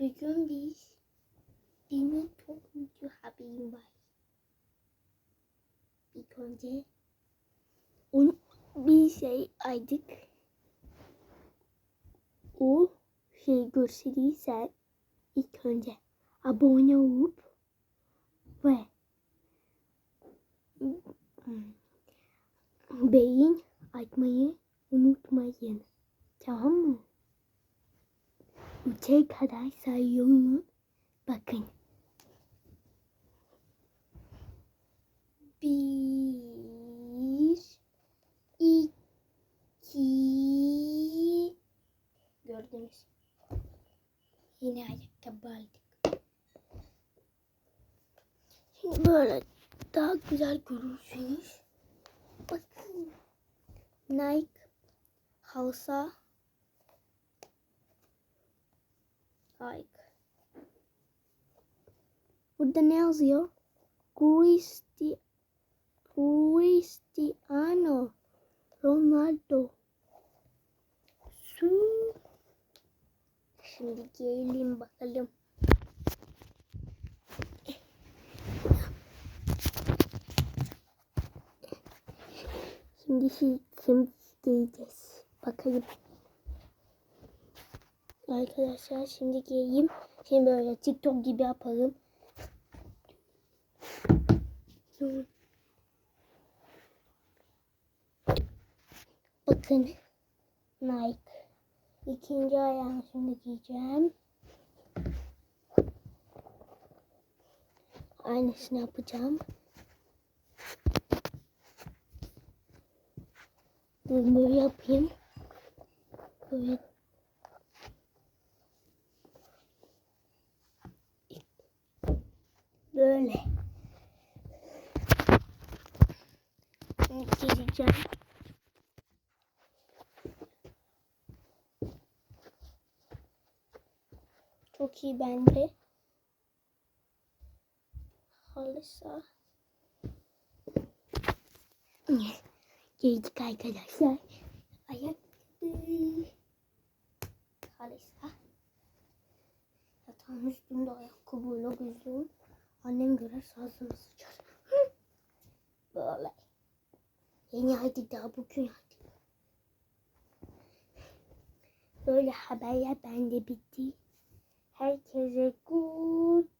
Bugün biz benim çok kötü haberim var. İlk önce on bir şey aydık. O şey gösterirsen ilk önce abone olup ve beyin atmayı unutmayın. Tamam mı? Üçe kadar sayıyorum. Bakın. Bir, iki, gördünüz. Yine ayakkabı aldık. Şimdi böyle daha güzel görürsünüz. Bakın. Nike Halsa Nike. Burada ne yazıyor? Cristi Cristiano Ronaldo. Şimdi giyelim bakalım. Şimdi şey, şimdi giyeceğiz. Bakalım. Arkadaşlar şimdi giyeyim. Şimdi böyle TikTok gibi yapalım. Bakın. Nike. İkinci ayağını şimdi giyeceğim. Aynısını yapacağım. Dur böyle yapayım. Böyle. Böyle. Şimdi giyeceğim. Çok iyi bence. Halısa. Giydik arkadaşlar. Ayakkabı. Halısa. Yatağın üstünde ayakkabıyla geziyorum. Annem görer sazını sıçar. Böyle. Yeni hadi daha bugün hadi. Böyle haberler bende bitti. Herkese goodbye.